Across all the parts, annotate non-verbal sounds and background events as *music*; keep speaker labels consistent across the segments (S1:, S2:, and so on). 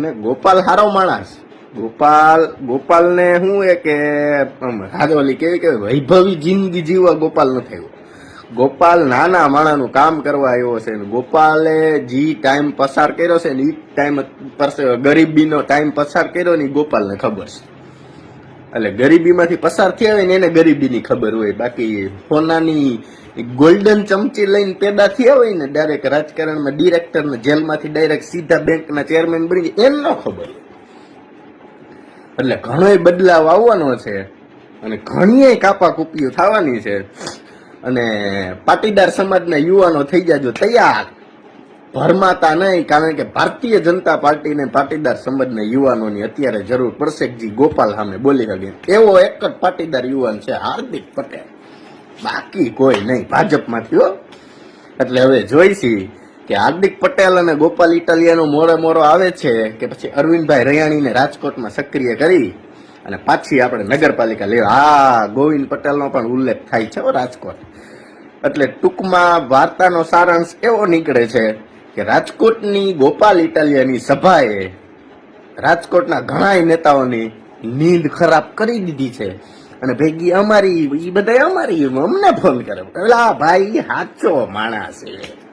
S1: અને ગોપાલ હારો માણસ. ગોપાલ, ગોપાલને શું એ કે, આમ કેવી કે વૈભવી જિંદગી જીવવા ગોપાલ ન થયો. ગોપાલ નાના માણાનું કામ કરવા આવ્યો છે ગોપાલે જે ટાઈમ પસાર કર્યો છે ને એ ટાઈમ ગરીબીનો ટાઈમ પસાર કર્યો ને ગોપાલને ખબર છે. એટલે ગરીબીમાંથી પસાર થયા હોય ને એને ગરીબીની ખબર હોય. બાકી સોનાની ગોલ્ડન ચમચી લઈને પેદા થયા હોય ને ડાયરેક્ટ રાજકારણમાં ડિરેક્ટર જેલમાંથી ડાયરેક્ટ સીધા બેંકના ચેરમેન બની એમ ન ખબર એટલે ઘણોય બદલાવ આવવાનો છે અને ઘણી કાપા કૂપીઓ થવાની છે. અને પાટીદાર સમાજના યુવાનો થઈ જાજો તૈયાર. ભરમાતા નહીં, કારણ કે ભારતીય જનતા પાર્ટીને પાટીદાર સંબંધને યુવાનોની અત્યારે જરૂર પડશે. ગોપાલ સામે બોલી શકે એવો એક જ પાટીદાર યુવાન છે, હાર્દિક પટેલ. બાકી કોઈ નહીં, ભાજપમાંથી હો. એટલે હવે જોઈશી કે હાર્દિક પટેલ અને ગોપાલ ઇટાલિયાનો મોરે મોરો આવે છે કે પછી અરવિંદભાઈ રૈયાણીને રાજકોટમાં સક્રિય કરી અને પાછી આપણે નગરપાલિકા લેવા. હા, ગોવિંદ પટેલનો પણ ઉલ્લેખ થાય છે રાજકોટ. એટલે ટૂંકમાં વાર્તાનો સારાંશ એવો નીકળે છે કે રાજકોટની ગોપાલ ઇટાલિયાની સભાએ રાજકોટના ઘણા નેતાઓની નીંદ ખરાબ કરી દીધી છે. અને ભેગી અમારી એ બધા અમારી, અમને ફોન કરે પેલા ભાઈ સાચો માણસ છે.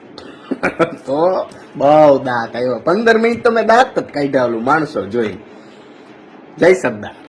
S1: *laughs* તો બહુ દાંત આવ્યો. પંદર મિનિટ તો મેં દાંત જ કાઢ્યા ઓલું માણસો જોઈ જય સરદાર.